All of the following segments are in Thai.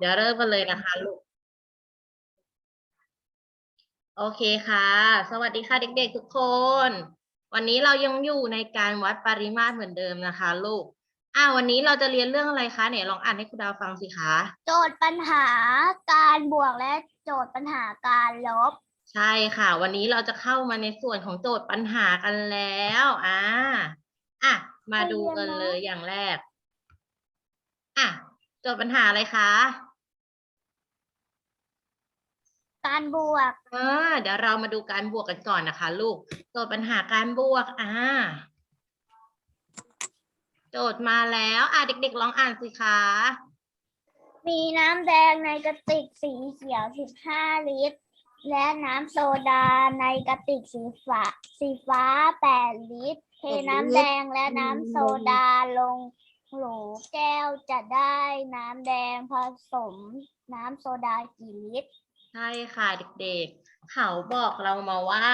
เดี๋ยวเริ่มกันเลยนะคะลูก โอเคค่ะ สวัสดีค่ะเด็กๆทุกคน วันนี้เรายังอยู่ในการวัดปริมาตรเหมือนเดิมนะคะ ลูก อ่าวันนี้เราจะเรียนเรื่องอะไรคะเนี่ยลองอ่านให้ครูดาวฟังสิคะ โจทย์ปัญหาการบวกและโจทย์ปัญหาการลบ ใช่ค่ะ วันนี้เราจะเข้ามาในส่วนของโจทย์ปัญหากันแล้ว อ่า อะ มาดูกันเลยอย่างแรก อะโจทย์ปัญหาอะไรคะ การบวกอ่าเดี๋ยวเรามาดูการบวกกันก่อนนะคะ ลูก โจทย์ปัญหาการบวก อ่า โจทย์มาแล้ว อะเด็กๆลองอ่านสิคะ มีน้ำแดงในกระติกสีเขียว 15 ลิตร และน้ำโซดาในกระติกสีฟ้า สีฟ้า 8 ลิตร เทน้ำแดงและน้ำโซดาลงโหลแก้วจะได้น้ำแดงผสม น้ำโซดากี่ลิตร ใช่ค่ะเด็กๆ เขาบอกเรามาว่า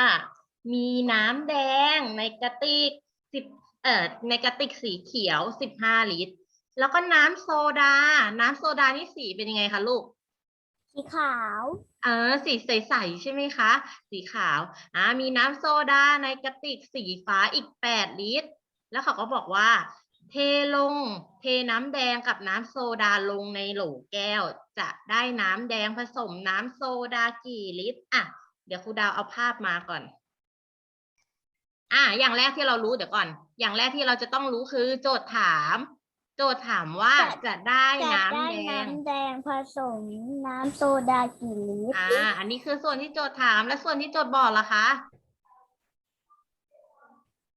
มีน้ำแดงในกระติกสิบเอ่อในกระติกสีเขียวสิบห้าลิตร แล้วก็น้ำโซดา น้ำโซดานี่สีเป็นยังไงคะลูก สีขาว เออสีใสๆใช่ไหมคะ สีขาวอ่ามีน้ำโซดาในกระติกสีฟ้าอีก8ลิตร แล้วเขาก็บอกว่า เทลง เทน้ำแดงกับน้ำโซดาลงในโหลแก้ว จะได้น้ำแดงผสมน้ำโซดากี่ลิตรอะเดี๋ยวครูดาวเอาภาพมาก่อน อะอย่างแรกที่เรารู้เดี๋ยวก่อน อย่างแรกที่เราจะต้องรู้คือ โจทย์ถาม โจทย์ถามว่าจะจะได้จะน้ำได้แดง น้ำแดงผสมน้ำโซดากี่ลิตร อ่า อันนี้คือส่วนที่โจทย์ถามและส่วนที่โจทย์บอกล่ะคะ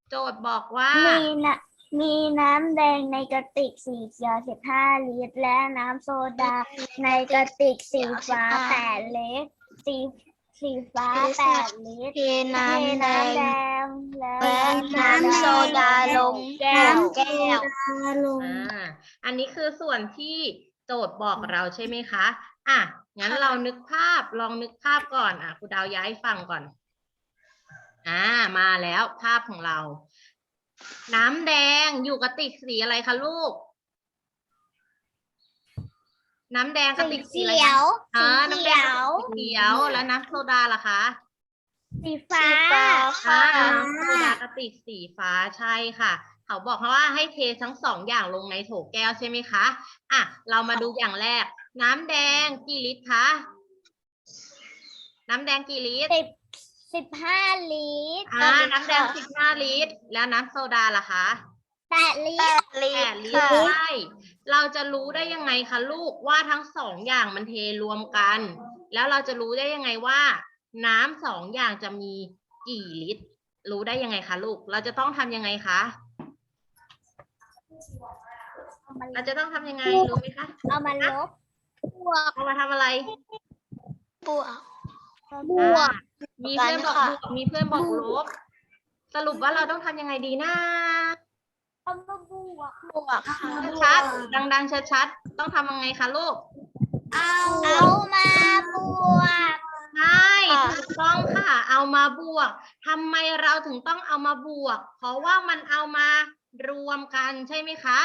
โจทย์บอกว่ามีนะ มีน้ำแดงในกระติกสีเขียว15ลิตร และน้ำโซดาในกระติกสีฟ้า8ลิตรสีสีฟ้า8ลิตรเทน้ำแดงและและน้ำโซดาลงแก้วแก้วอ่าอันนี้คือส่วนที่โจทย์บอกเราใช่ไหมคะ อะ งั้นเรานึกภาพลองนึกภาพก่อน อะครูดาวย้ายฟังก่อน อ่า มาแล้วภาพของเรา น้ำแดงอยู่กระติกสีอะไรคะลูก น้ำแดงกระสีติกสีเขีอะไรยคะวอ่าสีน้ำแดเขีงยวสีเขียว แล้วน้ำโซดาล่ะคะสีฟ้าอ่าน้ำโซดากระติกสีฟ้าใช่ค่ะ เขาบอกว่าให้เททั้งสองอย่างลงในโถแก้วใช่ไหมคะ อะ เรามาดูอย่างแรก น้ำแดงกี่ลิตรคะ น้ำแดงกี่ลิตรสิบ สิบห้าลิตรอ่าน้ำแดงสิบห้าลิตร แล้วน้ำโซดาล่ะคะแปดลิแปตรดลิแปตดรลิตค่ะรใช่เราจะรู้ได้ยังไงคะลูกว่าทั้งสองอย่างมันเทรวมกัน แล้วเราจะรู้ได้ยังไงว่า น้ำสองอย่างจะมีกี่ลิตร รู้ได้ยังไงคะลูก เราจะต้องทำยังไงคะเราจะต้องทำยังไงรู้ไหมคะเอามาลบ บวกเอามาทำอะไร บวก บวก อ่า มีเพื่อนบอกค่ะบวกมีเพื่อนบอกลบ สรุปว่าเราต้องทำยังไงดีนะเอามาบวกบวกค่ะชัดๆดัง ๆ ชัดๆต้องทำยังไงคะลูก เอาเอามาบวก ใช่ถูกต้องค่ะ เอามาบวกทำไมเราถึงต้องเอามาบวก เพราะว่ามันเอามารวมกันใช่ไหมคะ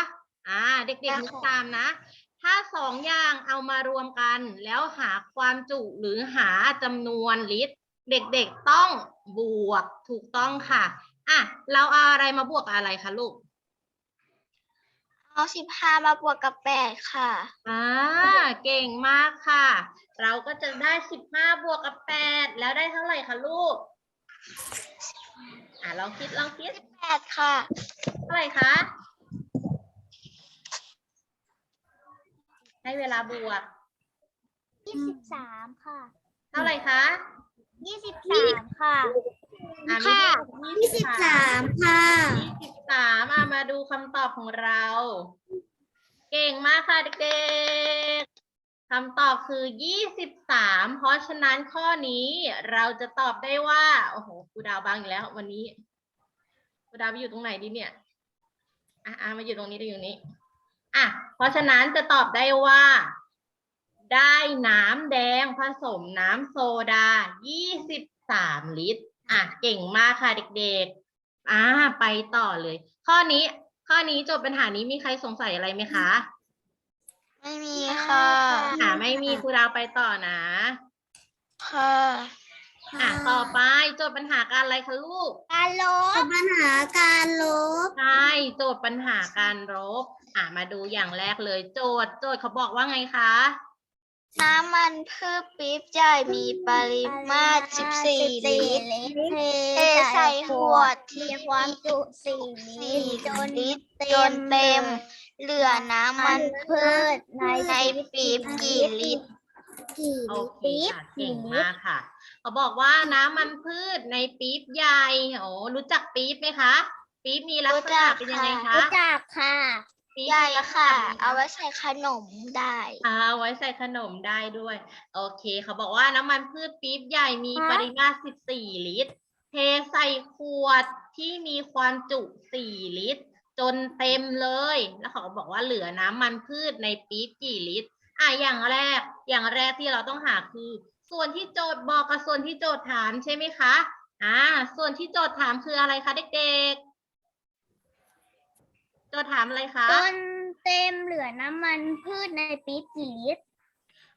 อ่า เด็กๆนึกตามนะ ถ้าสองอย่างเอามารวมกัน แล้วหาความจุหรือหาจำนวนลิตร เด็กๆต้องบวกถูกต้องค่ะอะเราเอาอะไรมาบวกกับอะไรคะลูก เอาสิบห้ามาบวกกับแปดค่ะอ่าเก่งมากค่ะ เราก็จะได้สิบห้าบวกกับแปดแล้วได้เท่าไหร่คะลูกอะลองคิดลองคิดแปดค่ะ เท่าไหร่คะให้เวลาบวกยี่สิบสามค่ะ เท่าไหร่คะ ยี่สิบสามค่ะอะมีค่ะยี่สิบสามค่ะยี่สิบสามอะมาดูคำตอบของเรา เก่งมากค่ะเด็กๆคำตอบคือยี่สิบสามเพราะฉะนั้นข้อนี้เราจะตอบได้ว่าโอ้โหครูดาวบางอีกแล้ววันนี้ครูดาวไปอยู่ตรงไหนดีเนี่ยอะอะมาอยู่ตรงนี้ได้อยู่ตรงนี้อะเพราะฉะนั้นจะตอบได้ว่า ได้น้ำแดงผสมน้ำโซดา 23 ลิตร อะ เก่งมากค่ะเด็กๆ อ่า ไปต่อเลย ข้อนี้ ข้อนี้จบปัญหานี้มีใครสงสัยอะไรไหมคะ ไม่มีค่ะอ่าไม่ไม่มีครูดาวไปต่อนะ ค่ะอะต่อไปโจทย์ปัญหาการอะไรคะลูก การลบปัญหาการลบ ใช่ โจทย์ปัญหาการรบอะ มาดูอย่างแรกเลย โจทย์ โจทย์เขาบอกว่าไงคะ น้ำมันพืชปี๊บใหญ่มีปริมาตร 14 ลิตรเทใส่ขวดที่ความจุสี่ลิตรจนลิตรจนเต็ม เหลือน้ำมันพืชในในปี๊บกี่ลิตรกี่โอเคค่ะเก่งมากค่ะ เขาบอกว่าน้ำมันพืชในปี๊บใหญ่โอ้รู้จักปี๊บไหมคะ ปี๊บมีลักษณะเป็นยังไงคะรู้จักค่ะ ใหญ่มีลักษณค่ะป็นยังไงเอาไว้ใส่ขนมได้อ่าไว้ใส่ขนมได้ด้วย โอเค เขาบอกว่าน้ำมันพืชปี๊บใหญ่มีฮะปริมาตร 14 ลิตร เทใส่ขวดที่มีความจุ 4 ลิตร จนเต็มเลย แล้วเขาก็บอกว่าเหลือน้ำมันพืชในปี๊บกี่ลิตร อะอย่างแรก อย่างแรกที่เราต้องหาคือ ส่วนที่โจทย์บอกกับส่วนที่โจทย์ถามใช่ไหมคะ อ่า ส่วนที่โจทย์ถามคืออะไรคะเด็กๆโจทย์ถามอะไรคะจนเต็มเหลือน้ำมันพืชในปี๊บกี่ลิตร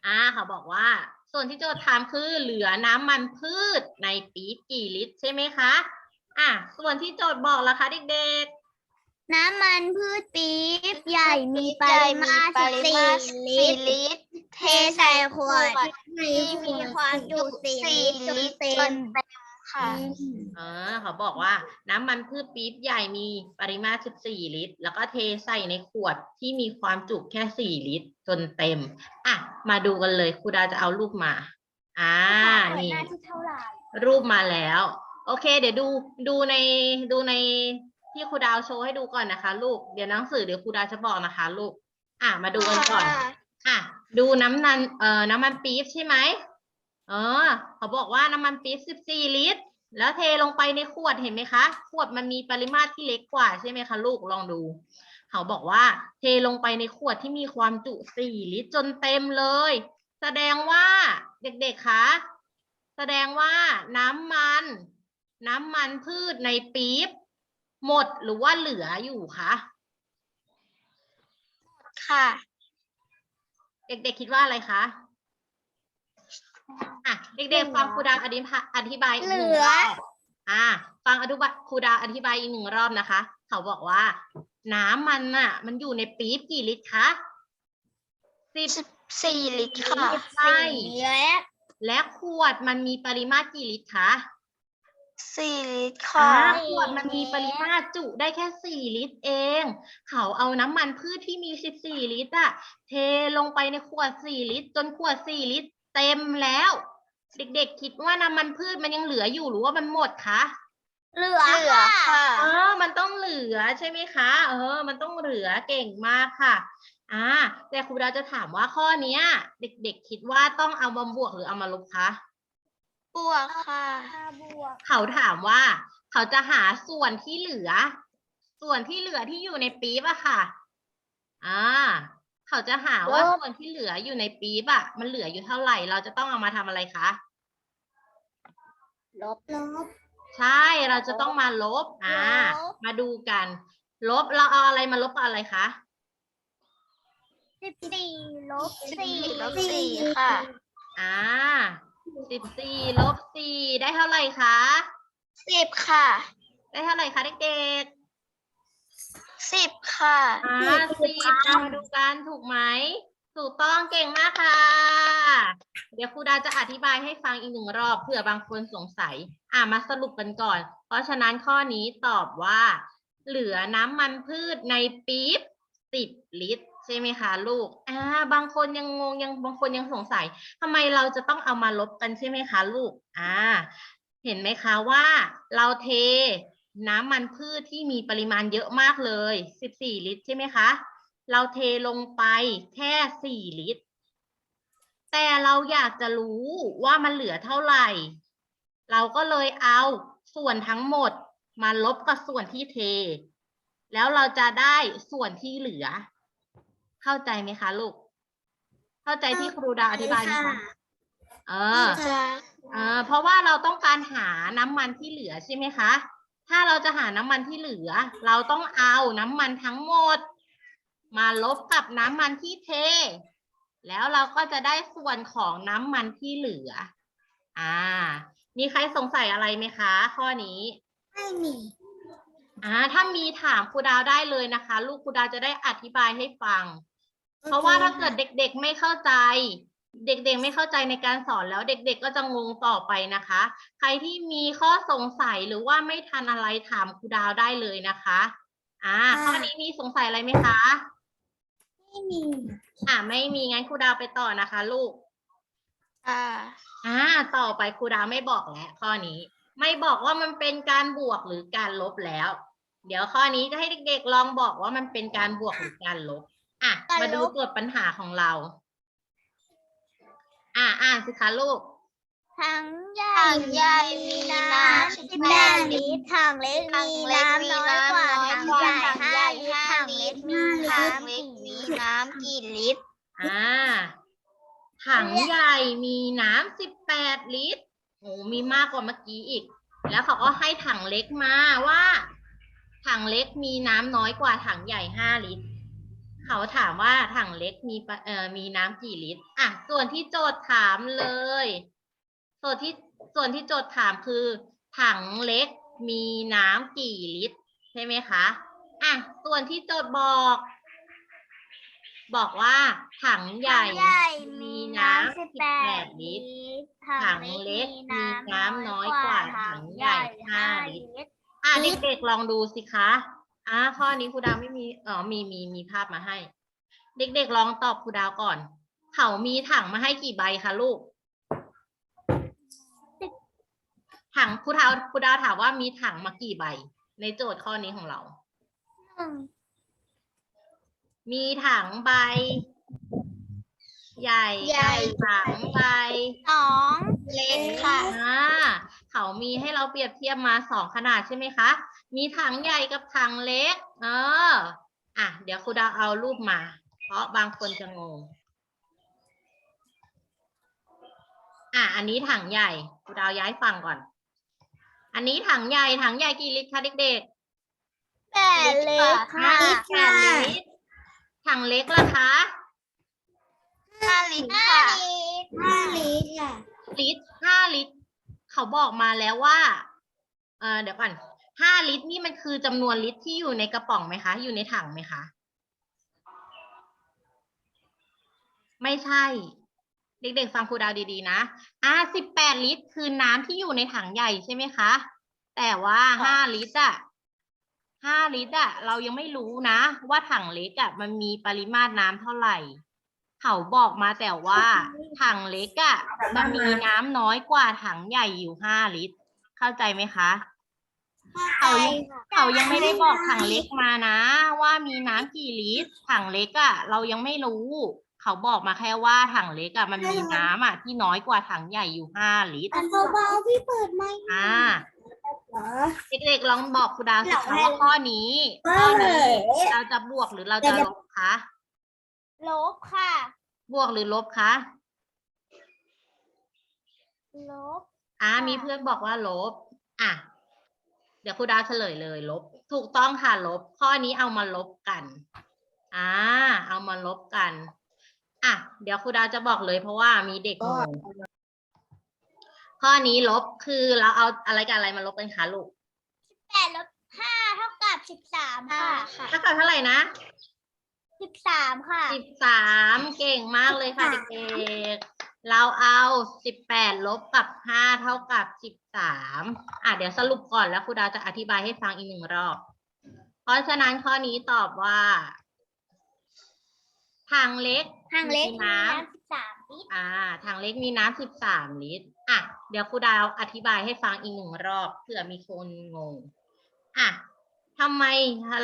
อ่าเขาบอกว่า ส่วนที่โจทย์ถามคือเหลือน้ำมันพืชในปี๊บกี่ลิตร ใช่ไหมคะอะส่วนที่โจทย์บอกล่ะคะเด็กน้ำมันพืชปี๊บใหญ่มีปใหญ่ริมีมาตรปริสี่มาตรลิสี่ตรลิตร เทใส่ขวดที่ที่มีความจุสี่ลิตรจนเต็ม ค่ะๆอ่าเขาบอกว่าน้ำมันพืชปี๊บใหญ่มีปริมาตร 14 ลิตร แล้วก็เทใส่ในขวดที่มีความจุแค่ 4 ลิตร จนเต็ม อะ มาดูกันเลยครูดาจะเอารูปมา อ่า นี่หน้าที่เท่าไหร่รูปมาแล้ว โอเค เดี๋ยวดู ดูใน ดูในที่ครูดาวโชว์ให้ดูก่อนนะคะ ลูก เดี๋ยวหนังสือเดี๋ยวครูดาวจะบอกนะคะ ลูก อะ มาดูกันก่อน อะ ดูน้ำมัน เอ่อ น้ำมันปี๊บใช่ไหม เออ เขาบอกว่าน้ำมันปี๊บ14ลิตร แล้วเทลงไปในขวดเห็นไหมคะ ขวดมันมีปริมาตรที่เล็กกว่าใช่ไหมคะลูกลองดู เขาบอกว่าเทลงไปในขวดที่มีความจุ4ลิตรจนเต็มเลย แสดงว่าเด็กๆคะแสดงว่าน้ำมัน น้ำมันพืชในปี๊บหมดหรือว่าเหลืออยู่คะค่ะ เด็กๆคิดว่าอะไรคะ อะเด็กๆฟังครูดาวอธิบายอธิบายอีกหนึ่งเหลืรออบอะฟังอธิบายครูดาวอธิบายอีกหนึ่งรอบนะคะ เขาบอกว่า น้ำมันน่ะ มันอยู่ในปี๊บกี่ลิตรคะสิบ14ลิตรค่ะใช่และและขวดมันมีปริมาตรกี่ลิตรคะ4ลิตรอ่าค่ะขวดมันมีปริมาตรจุได้แค่สี่ลิตรเอง เขาเอาน้ำมันพืชที่มีสิบสี่ลิตรอะเทลงไปในขวดสี่ลิตร จนขวดสี่ลิตร เต็มแล้ว เด็กๆคิดว่าน้ำมันพืชมันยังเหลืออยู่หรือว่ามันหมดคะเหลือเหลือค่ะเออมันต้องเหลือใช่ไหมคะ เออ มันต้องเหลือเก่งมากค่ะอ่าแต่ครูดาวจะถามว่าข้อเนี้ย เด็กๆ คิดว่าต้องเอามาบวกหรือเอามาลบคะบวกค่ะบวกเขาถามว่า เขาจะหาส่วนที่เหลือ ส่วนที่เหลือที่อยู่ในปี๊บอะค่ะ อ่า เขาจะหาว่าลบส่วนที่เหลืออยู่ในปี๊บอะมันเหลืออยู่เท่าไหร่ เราจะต้องเอามาทำอะไรคะ ลบลบ ใช่ เราจะต้องมาลบ อ่า ลบ มาดูกัน ลบ เราเอาอะไรมาลบกับอะไรคะ สิบสี่ลบสี่ลบสี่ค่ะ อ่าสิบสี่ลบสี่ได้เท่าไหร่คะ10ค่ะ ได้เท่าไหร่คะเด็กๆ10 ค่ะอ่าสิบเอามาดูกันถูกไหม ถูกต้องเก่งมากค่ะ เดี๋ยวครูดาจะอธิบายให้ฟังอีกหนึ่งรอบเผื่อบางคนสงสัย อ่ามาสรุปกันก่อน เพราะฉะนั้นข้อนี้ตอบว่า เหลือน้ำมันพืชในปี๊บสิบลิตร ใช่ไหมคะลูก อ่า บางคนยังงงยังบางคนยังสงสัยทำไมเราจะต้องเอามาลบกันใช่ไหมคะลูก อ่า เห็นไหมคะว่า เราเท น้ำมันพืชที่มีปริมาณเยอะมากเลย 14 ลิตรใช่ไหมคะ เราเทลงไปแค่ 4 ลิตร แต่เราอยากจะรู้ว่ามันเหลือเท่าไหร่ เราก็เลยเอาส่วนทั้งหมดมาลบกับส่วนที่เท แล้วเราจะได้ส่วนที่เหลือ เข้าใจไหมคะลูก เข้าใจที่ครูดาอธิบายไหมคะเออจะอ่าเพราะว่าเราต้องการหาน้ำมันที่เหลือใช่ไหมคะ ถ้าเราจะหาน้ำมันที่เหลือ เราต้องเอาน้ำมันทั้งหมด มาลบกับน้ำมันที่เท แล้วเราก็จะได้ส่วนของน้ำมันที่เหลือ อ่า มีใครสงสัยอะไรไหมคะ ข้อนี้ ไม่มีอ่าถ้ามีถามครูดาวได้เลยนะคะ ลูกครูดาวจะได้อธิบายให้ฟัง เพราะว่าถ้าเกิดเด็กๆไม่เข้าใจ เด็กๆไม่เข้าใจในการสอนแล้วเด็กๆก็จะงงต่อไปนะคะ ใครที่มีข้อสงสัยหรือว่าไม่ทันอะไรถามครูดาวได้เลยนะคะอ่าข้อนี้มีสงสัยอะไรไหมคะไม่มีอ่าไม่มีงั้นครูดาวไปต่อนะคะ ลูกอ่าอ่าต่อไปครูดาวไม่บอกแล้วข้อนี้ ไม่บอกว่ามันเป็นการบวกหรือการลบแล้ว เดี๋ยวข้อนี้จะให้เด็กๆลองบอกว่ามันเป็นการบวกหรือการลบอะการลบมาดูโจทย์ปัญหาของเรา อ่าอ่านสิคะลูก ถังใหญ่ถังใหญ่มีน้ำสิบ18แปดลิตรถังเล็กถังมีเล็กน้ำมีน้อยน้ำกว่าน้อยถังกว่าใหญ่ถังห้าใหญ่ลิตรห้าถังลิเล็กตรมีถังน้ำเล็กกี่มีลิตรน้ำกี่ลิตรอ่า ถังใหญ่มีน้ำสิบแปดลิตรโอ้มีมากกว่าเมื่อกี้อีก แล้วเขาก็ให้ถังเล็กมาว่า ถังเล็กมีน้ำน้อยกว่าถังใหญ่ห้าลิตร เขาถามว่าถังเล็กมีปะเอ่อมีน้ำกี่ลิตร อะ ส่วนที่โจทย์ถามเลย ส่วนที่ส่วนที่โจทย์ถามคือ ถังเล็กมีน้ำกี่ลิตร ใช่ไหมคะ อะ ส่วนที่โจทย์บอก บอกว่า ถังใหญ่ถังใหญ่มีน้ำสิบแปด18ลิลิตรตร ถังเล็กมีน้ำน้อยกว่า ถังใหญ่ห้าลิตร อะเด็กๆลองดูสิคะ อะข้อนี้ครูดาวไม่มีเออมีมีมีภาพมาให้ เด็กๆลองตอบครูดาวก่อน เขามีถังมาให้กี่ใบคะลูก ถังครูดาวครูดาวถามว่ามีถังมากี่ใบ ในโจทย์ข้อนี้ของเราหนึ่งมีถังใบ ใหญ่ใหญ่ถังใบสองเล็กค่ะ อ่าเขามีให้เราเปรียบเทียบมาสองขนาดใช่ไหมคะ มีถังใหญ่กับถังเล็ก เออ อะ เดี๋ยวครูดาวเอารูปมา เพราะบางคนจะงง อะ อันนี้ถังใหญ่ครูดาวย้ายฝั่งก่อน อันนี้ถังใหญ่ ถังใหญ่กี่ลิตรคะเด็กแปดเล็กๆค่ะแปดลิตรถังเล็กล่ะคะห้า ลิตรห้าค่ะลิตรห้าลิตรค่ะลิตรห้าลิตร เขาบอกมาแล้วว่าเออเดี๋ยวก่อนห้าลิตรนี่มันคือจำนวนลิตรที่อยู่ในกระป๋องไหมคะ อยู่ในถังไหมคะ ไม่ใช่ เด็กๆฟังครูดาวดีๆนะ อ่าสิบแปดลิตรคือน้ำที่อยู่ในถังใหญ่ใช่ไหมคะ แต่ว่าห้าลิตรอะห้าลิตรอะเรายังไม่รู้นะ ว่าถังเล็กอะมันมีปริมาตรน้ำเท่าไหร่ เขาบอกมาแต่ว่าถังเล็กอะมันมีน้ำน้อยกว่าถังใหญ่อยู่ห้าลิตร เข้าใจไหมคะ เขายังเขายังไม่ได้บอกถังเล็กมานะ ว่ามีน้ำกี่ลิตร ถังเล็กอะเรายังไม่รู้ เขาบอกมาแค่ว่าถังเล็กอะมันมีน้ำอะที่น้อยกว่าถังใหญ่อยู่ห้าลิตรอันเบาๆพี่เปิดไหมอ่าเหรอเด็กๆลองบอกครูดาวสิหรคะอว่าข้อนี้ข้อนี้เราจะบวกหรือเราจะลบคะ ลบค่ะ บวกหรือลบคะลบ อ่าค่ะ มีเพื่อนบอกว่าลบ อะ เดี๋ยวครูดาวเฉลยเลย ลบ ถูกต้องค่ะลบ ข้อนี้เอามาลบกัน อ่า เอามาลบกัน อะ เดี๋ยวครูดาวจะบอกเลยเพราะว่ามีเด็กงงข้อนี้ลบคือเราเอาอะไรกับอะไรมาลบกันคะลูกแปดลบห้าเท่ากับสิบสามห้าค่ะ ค่ะถ้ากับเท่าไหร่นะ สิบสามค่ะ สิบสามเก่งมากเลยค่ะค่ะ เด็กๆ เราเอาสิบแปดลบกับห้าเท่ากับสิบสามอะเดี๋ยวสรุปก่อนแล้วครูดาวจะอธิบายให้ฟังอีกหนึ่งรอบ เพราะฉะนั้นข้อนี้ตอบว่าถังเล็กทางเล็กมีมีน้ำน้ำสิบสามลิตร อ่าถังเล็กมีน้ำสิบสามลิตร อะ เดี๋ยวครูดาวอธิบายให้ฟังอีกหนึ่งรอบเผื่อมีคนงง อะทำไม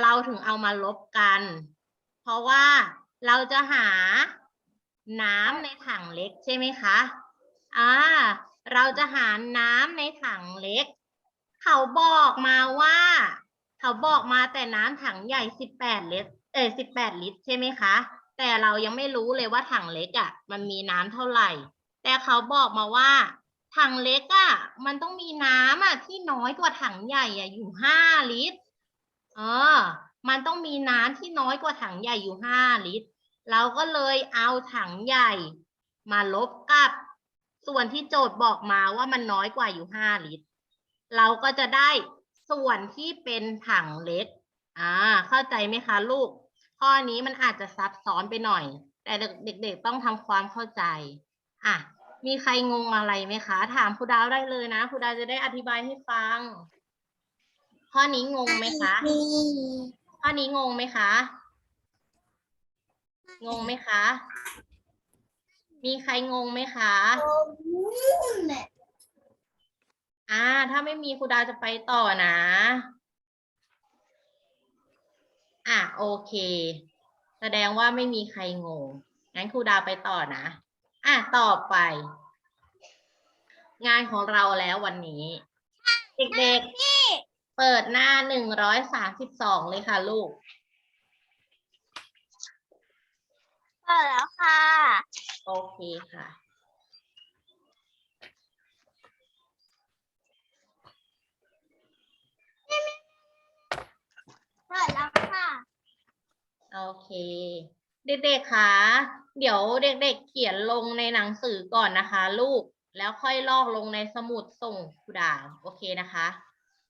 เราถึงเอามาลบกัน เพราะว่าเราจะหาน้ำในถังเล็กใช่ไหมคะ อ่า เราจะหาน้ำในถังเล็ก เขาบอกมาว่า เขาบอกมาแต่น้ำถังใหญ่สิบแปดลิตร เออสิบแปดลิตรใช่ไหมคะ แต่เรายังไม่รู้เลยว่าถังเล็กอะ มันมีน้ำเท่าไหร่ แต่เขาบอกมาว่า ถังเล็กอะ มันต้องมีน้ำอะที่น้อยกว่าถังใหญ่อะอยู่ห้าลิตร เออ มันต้องมีน้ำที่น้อยกว่าถังใหญ่อยู่ห้าลิตร เราก็เลยเอาถังใหญ่ มาลบกับ ส่วนที่โจทย์บอกมาว่ามันน้อยกว่าอยู่ห้าลิตร เราก็จะได้ส่วนที่เป็นถังเล็ก อ่า เข้าใจไหมคะลูก ข้อนี้มันอาจจะซับซ้อนไปหน่อย แต่เด็กๆต้องทำความเข้าใจ อะ มีใครงงอะไรไหมคะ ถามครูดาวได้เลยนะ ครูดาวจะได้อธิบายให้ฟัง ข้อนี้งงไหมคะ ข้อนี้งงไหมคะ งงไหมคะ มีใครงงไหมคะ อ่า ถ้าไม่มีครูดาวจะไปต่อนะ อะโอเค แสดงว่าไม่มีใครงง งั้นครูดาวไปต่อนะ อะต่อไป งานของเราแล้ววันนี้ เด็กๆ เปิดหน้าหนึ่งร้อยสามสิบสองเลยค่ะลูก เปิดแล้วค่ะ โอเคค่ะ เปิดแล้วค่ะ โอเค เด็กๆคะเดี๋ยวเด็กๆ เขียนลงในหนังสือก่อนนะคะ ลูก แล้วค่อยลอกลงในสมุดส่งครูดาว โอเคนะคะ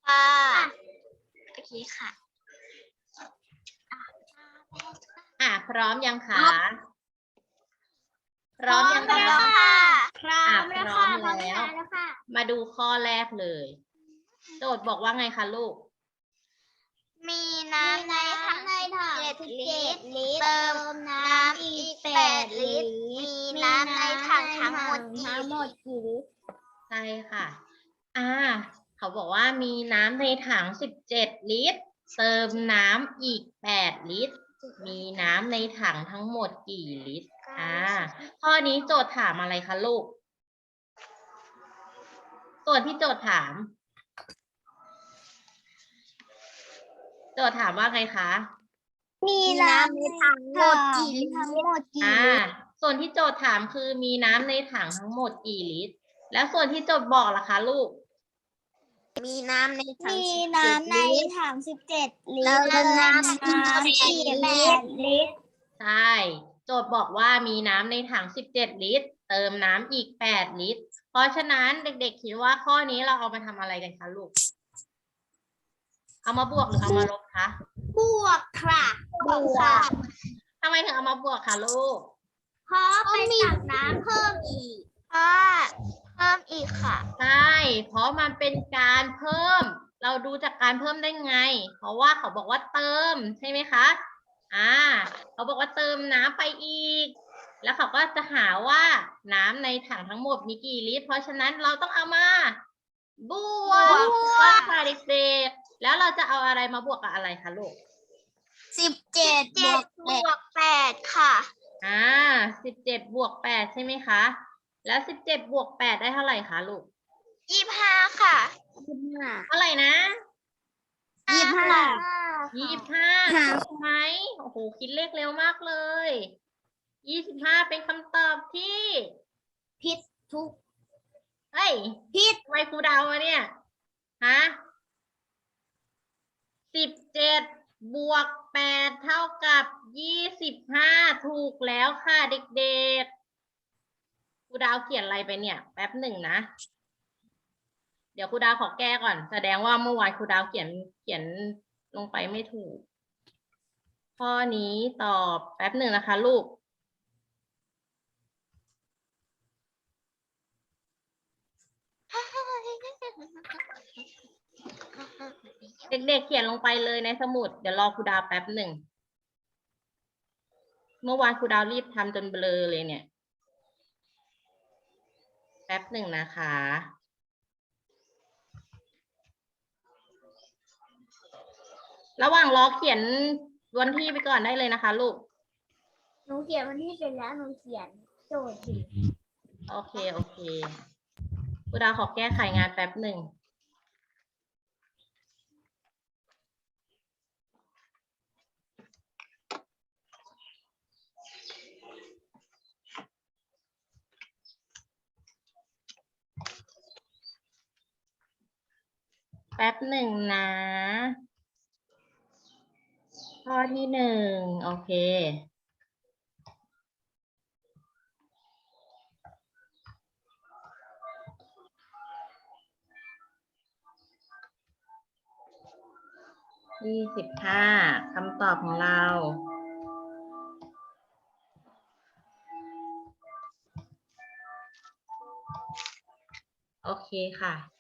ค่ะโอเคค่ะอะพร้อมยังคะพร้อมยังพร้อมแล้วคะค่ะพร้อมแล้วพร้อค่ะมพร้อมแล้วแล้วค่ะ มาดูข้อแรกเลย โจทย์บอกว่าไงคะลูก มีน้ำในถังในถังเจ็ดสิบลิเจ็ดตรลิตรเติมน้ำอีกแปดลิตร มีน้ำในถังทั้งหมดกี่ทั้งหมดกี่ลิตรใช่ค่ะ อ่า เขาบอกว่ามีน้ำในถัง 17 ลิตร เติมน้ำอีก 8 ลิตร มีน้ำในถังทั้งหมดกี่ลิตรอ่าข้อนี้โจทย์ถามอะไรคะลูกส่วนที่โจทย์ถาม โจทย์ถามว่าไงคะ มีน้ำในถังหมดกี่ลิตรทั้งหมดกี่อ่าลิตรส่วนที่โจทย์ถามคือมีน้ำในถังทั้งหมดกี่ลิตร แล้วส่วนที่โจทย์บอกล่ะคะลูก มีน้ำในถังมีสิบน้ำเจ็ดในลิตร ถังสิบเจ็ดลิเติตรมน้ำอีกน้ำแปดอีกลิแปตรดลิตรใช่ โจทย์บอกว่ามีน้ำในถัง 17 ลิตร เติมน้ำอีก 8 ลิตร เพราะฉะนั้นเด็ก ๆ คิดว่าข้อนี้เราเอามาทำอะไรกันคะลูก เอามาบวกหรือเอามาลบคะบวกค่ะบวกทำไมถึงเอามาบวกคะลูก เพราะไปตักน้ำเพิ่มอีกเพราะ เพิ่มอีกค่ะ ใช่ เพราะมันเป็นการเพิ่ม เราดูจากการเพิ่มได้ไง เพราะว่าเขาบอกว่าเติมใช่ไหมคะ อ่า เขาบอกว่าเติมน้ำไปอีก แล้วเขาก็จะหาว่าน้ำในถังทั้งหมดมีกี่ลิตร เพราะฉะนั้นเราต้องเอามาบวกบวกว่าค่ะเด็กๆแล้วเราจะเอาอะไรมาบวกกับอะไรคะลูกสิบเจ็ดบเจ็วดกบวกแปดค่ะ อ่าสิบเจ็ดบวกแปดใช่ไหมคะ แล้วสิบเจ็ดบวกแปดได้เท่าไหร่คะลูกยี่ห้าค่ะยี่ห้าเท่าไหร่นะยี่ห้ายี่สิบห้าค่ะถูกไหมโอ้โหคิดเลขเร็วมากเลยยี่สิบห้าเป็นคำตอบที่ผิดทุกเฮ้ยผิดทำไมครูเดาวะเนี่ยฮะสิบเจ็ดบวกแปดเท่ากับยี่สิบห้าถูกแล้วค่ะเด็กๆค รูดาวเขียนอะไรไปเนี่ย แป๊บหนึ่งนะ เดี๋ยวครูดาวขอแก้ก่อน แสดงว่าเมื่อวานครูดาวเขียนเขียนลงไปไม่ถูก ข้อนี้ตอบแป๊บหนึ่งนะคะ ลูกเด็กๆเขียนลงไปเลยในสมุด เดี๋ยวรอครูดาวแป๊บหนึ่ง เมื่อวานครูดาวรีบทำจนเบลอเลยเนี่ย ป๊บหนึ่งนะคะ ระหว่างรอเขียนวันที่ไปก่อนได้เลยนะคะ ลูก หนูเขียนวันที่เสร็จแล้วหนูเขียนโจทย์ผิดโอเค โอเคครูดาวขอแก้ไขงานแป๊บหนึ่ง ป๊บหนึ่งนะ ข้อที่หนึ่งโอเค ยี่สิบห้าคำตอบของเราโอเคค่ะ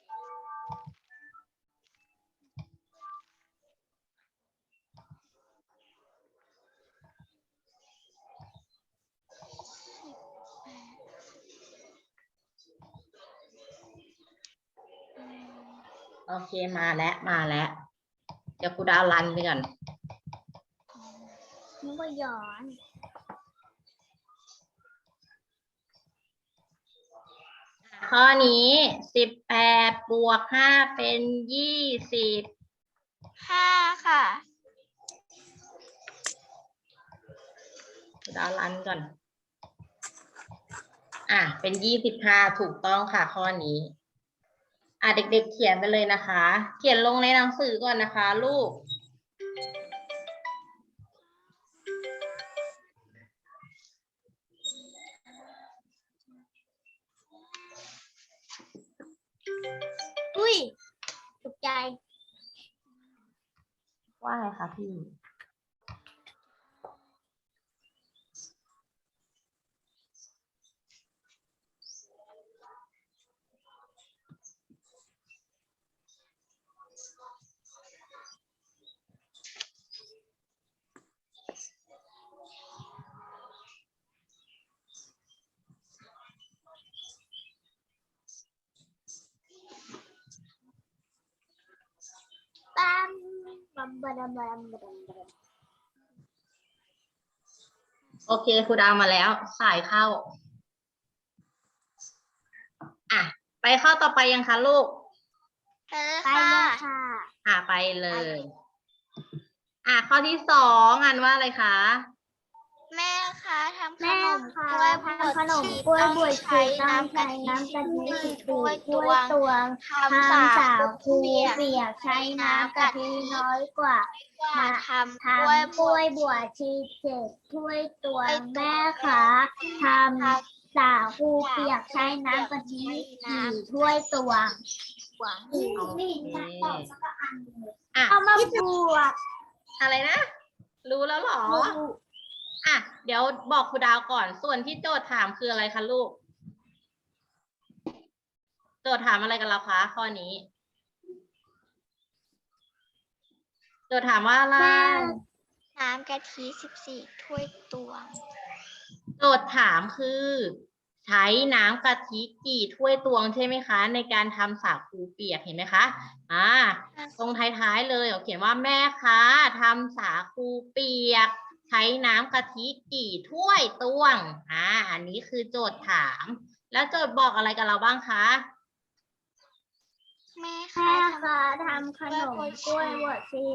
โอเคมาแล้วมาแล้ว เดี๋ยวครูดาวรันไปก่อนนึกว่าย้อน ข้อนี้สิบแปดบวกห้าเป็นยี่สิบห้าค่ะครูดาวรันก่อน อะ เป็นยี่สิบห้าถูกต้องค่ะข้อนี้ อะเด็ก ๆ เขียนไปเลยนะคะ เขียนลงในหนังสือก่อนนะคะ ลูก อุ้ยตกใจ ว่าไงคะพี่ ตั้มบัมบัมบัมบัมบัมบัม โอเคครูดาวมาแล้ว สายเข้า อะ ไปข้อต่อไปยังคะลูก ไปเลยไปค่ะเลยค่ะ อะไปเลย อะข้อที่สองอ่านว่าอะไรคะ แม่คะทำขแม่นมค่ะกล้วยบวทำขชนมชีกล้วยบวชใช้ชีต้องน้ำใช้กะทิน้ำกะทิสิสิบบถ้วยถ้ตววยงตวงทำทำสาสาคูคูเปียกเปียกใช้น้ำกะทิน้อยกว่ามาทำทกล้วยำบกล้วชยบวชชีเจ็ดถ้วยตวงถ้วยตวงแม่คะททำสาคูเปียกใช้น้ำกะทิกี่ถ้วยตวงำหวังนี่นะตอบสักอันเลยอะเอามาบวกอะไรนะ รู้แล้วเหรอ อะเดี๋ยวบอกครูดาวก่อน ส่วนที่โจทย์ถามคืออะไรคะลูก โจทย์ถามอะไรกันแล้วคะข้อนี้ โจทย์ถามว่าอะไรแม่น้ำกะทิสิบสี่ถ้วยตวง โจทย์ถามคือ ใช้น้ำกะทิกี่ถ้วยตวงใช่ไหมคะ ในการทำสาคูเปียกเห็นไหมคะ อ่า ตรงท้ายๆเลยเขาเขียนว่าแม่คะทำสาคูเปียกใช้น้ำกะทิกี่ถ้วยตวงอ่าอันนี้คือโจทย์ถาม แล้วโจทย์บอกอะไรกับเราบ้างคะแม่แม่คะคะทำขนมกล้วยบวชชี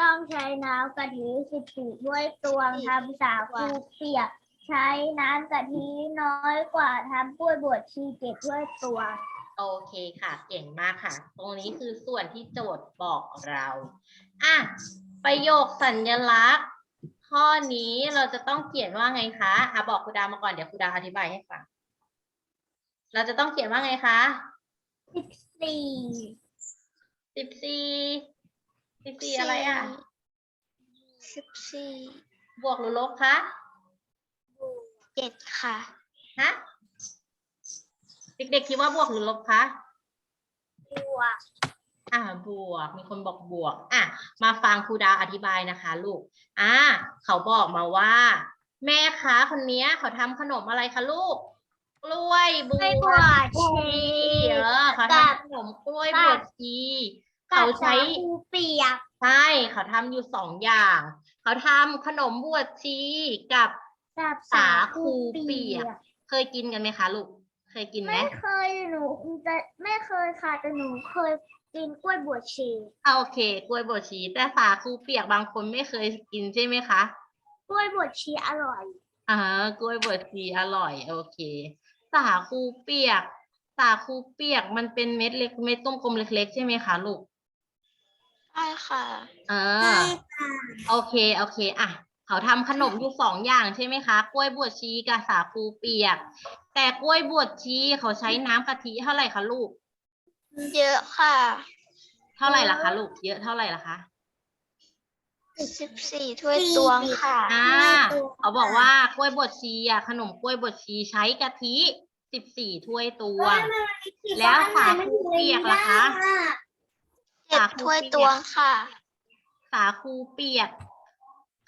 ต้องใช้น้ำกะทิสิบสี่ถ้วยตวงทำสาคูเปียก ใช้น้ำกะทิน้อยกว่าทำกล้วยบวชชีเจ็ดถ้วยตวงโอเคค่ะ เก่งมากค่ะ ตรงนี้คือส่วนที่โจทย์บอกเรา อะ ประโยคสัญลักษณ์ ข้อนี้เราจะต้องเขียนว่าไงคะอะบอกครูดาวมาก่อนเดี๋ยวครูดาวอธิบายให้ฟัง เราจะต้องเขียนว่าไงคะสิบสี่สิบสี่สิบสี่อะไรอะสิบสี่บวกหรือลบคะเจ็ดค่ะ ฮะ เด็กๆคิดว่าบวกหรือลบคะ บวก อ่าบวก มีคนบอกบวก อะ มาฟังครูดาวอธิบายนะคะ ลูก อ่าเขาบอกมาว่า แม่ค้าคนเนี้ยเขาทำขนมอะไรคะลูก กล้วยบวกล้วยบวชชีเออเขากับทำขนมกล้วยบวชชีกัเขาบใช้สาคูเปียกใช่เขาทำอยู่สองอย่าง เขาทำขนมบวชชีกับกับสาคูเปียก เคยกินกันไหมคะลูก เคยกินไหมไม่เคยหนูจะไม่เคยค่ะแต่หนูเคย กินกล้วยบวชชีอะโอเค กล้วยบวชชีแต่สาคูเปียกบางคนไม่เคยกินใช่ไหมคะ กล้วยบวชชีอร่อย อ่ากล้วยบวชชีอร่อย โอเค สาคูเปียก สาคูเปียกมันเป็นเม็ดเล็กเม็ดต้มกลมเล็ก ๆ ใช่ไหมคะลูกใช่ค่ะ เออ โอเค โอเค อะ เขาทำขนมอยู่สองอย่างใช่ไหมคะ กล้วยบวชชีกับสาคูเปียก แต่กล้วยบวชชีเขาใช้น้ำกะทิเท่าไหร่คะลูก เยอะค่ะเท่าไหร่ล่ะคะลูกเยอะเท่าไหร่ล่ะคะสิบสี่ถ้วยตวงค่ะอ่าเขาบอกว่ากล้วยบดชีอะขนมกล้วยบดชีใช้กะทิสิบสี่ถ้วยตวง แล้วสาคูเปียกล่ะคะเจ็ดถ้วยตวงค่ะ สาคูเปียก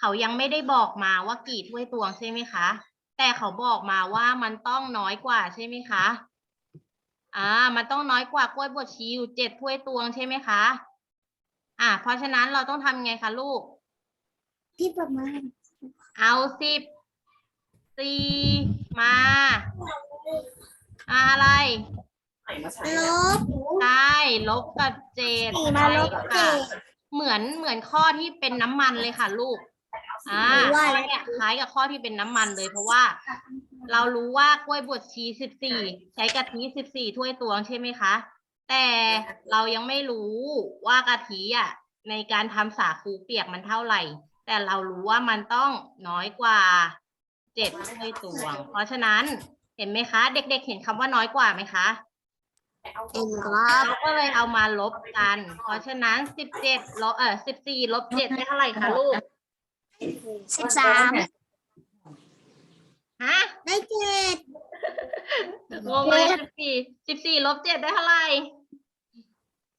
เขายังไม่ได้บอกมาว่ากี่ถ้วยตวงใช่ไหมคะ แต่เขาบอกมาว่ามันต้องน้อยกว่าใช่ไหมคะ อ่า มันต้องน้อยกว่ากล้วยบดชีอยู่เจ็ดถ้วยตวงใช่ไหมคะ อ่า เพราะฉะนั้นเราต้องทำไงคะลูก ที่ประมาณเอาสิบสี่มา อะไร ลบ ใช่ลบกับเจ็ดสี่มาลบใช่เจ็ค่ะด เหมือนเหมือนข้อที่เป็นน้ำมันเลยค่ะลูก อ่าว่าข้ออะไรเนี่ยคล้ายกับข้อที่เป็นน้ำมันเลย เพราะว่า เรารู้ว่ากล้วยบดชีสิบสี่ใช้กะทิสิบสี่ถ้วยตวงใช่ไหมคะ แต่เรายังไม่รู้ว่ากะทิอะในการทำสาคูเปียกมันเท่าไหร่ แต่เรารู้ว่ามันต้องน้อยกว่าเจ็ดถ้วยตวง เพราะฉะนั้นเห็นไหมคะ เด็กๆ เห็นคำว่าน้อยกว่าไหมคะเองครับเราก็เลยเอามาลบกัน เพราะฉะนั้นสิบเจ็ดลบเออสิบสี่ลบเจ็ดได้เท่าไหร่คะลูก สิบสามฮะได้เจ็ดงงไหมสิบสี่สิบสี่ลบเจ็ดได้เท่าไหร่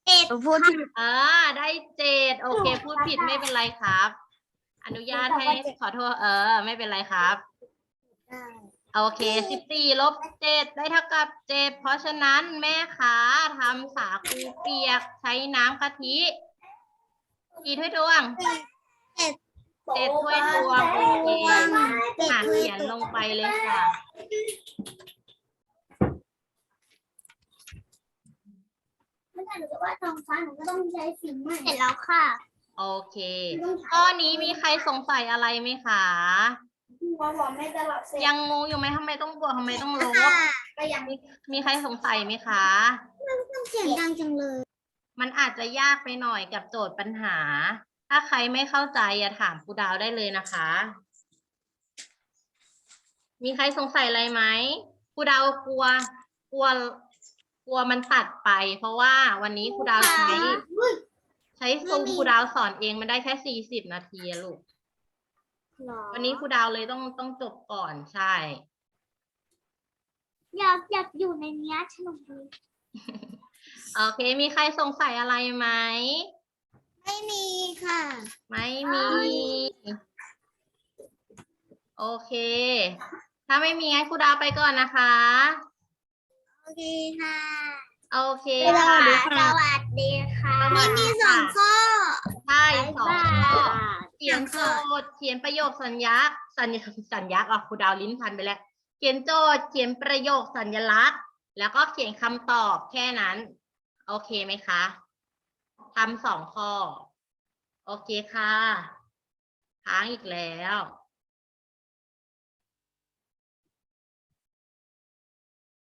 เจ็ดพูดที่อ่าได้เจ็ดโอเคพูดผิดไม่เป็นไรครับ อนุญาตให้ขอโทษเออ ไม่เป็นไรครับโอเคสิบสี่ลบเจ็ดได้เท่ากับเจ็ดเพราะฉะนั้นแม่ค้าทำสาคูเปียกใช้น้ำกะทิกี่ถ้วยตวง เจ็ดถ้วยตวงโอเคเจ็ดอะถ้วยเขียนลงไปเลยค่ะ ไม่ใช่หนูจะว่าทองฟ้าหนูก็ต้องใช้สีใหม่เสร็จแล้วค่ะโอเค ข้อนี้มีใครสงสัยอะไรไหมคะว่าบอกไม่ตลอดเสร็จยังงงอยู่ไหมทำไมต้องบวกทำไมต้องลบก็ยังมีมีใครสงสัยไหมคะเสียงดังจังเลย มันอาจจะยากไปหน่อยกับโจทย์ปัญหา ถ้าใครไม่เข้าใจอย่าถามครูดาวได้เลยนะคะ มีใครสงสัยอะไรไหมครูดาวกลัว กลัว กลัวมันตัดไป เพราะว่าวันนี้ครูดาวใช้ใช้ซูมครูดาวสอนเองมันได้แค่สี่สิบนาทีอะลูก วันนี้ครูดาวเลยต้องต้องจบก่อนใช่ อยากอยากอยู่ในเนี้ยสนุกดี โอเค มีใครสงสัยอะไรไหม ไม่มีค่ะ ไม่มี โอเค ถ้าไม่มีงั้นครูดาวไปก่อนนะคะ โอเคค่ะโอเคสค่ะวัสดีค่ะสวัสดีค่ะมีสองข้อใช่สองข้อบ๊ายบายเขียนโจทย์เขียนประโยคสัญญาสัญญาสัญญาอะครูดาวลิ้นพันไปแล้ว เขียนโจทย์เขียนประโยคสัญลักษณ์ แล้วก็เขียนคำตอบแค่นั้น โอเคไหมคะ ทำสองข้อ โอเคค่ะค้างอีกแล้ว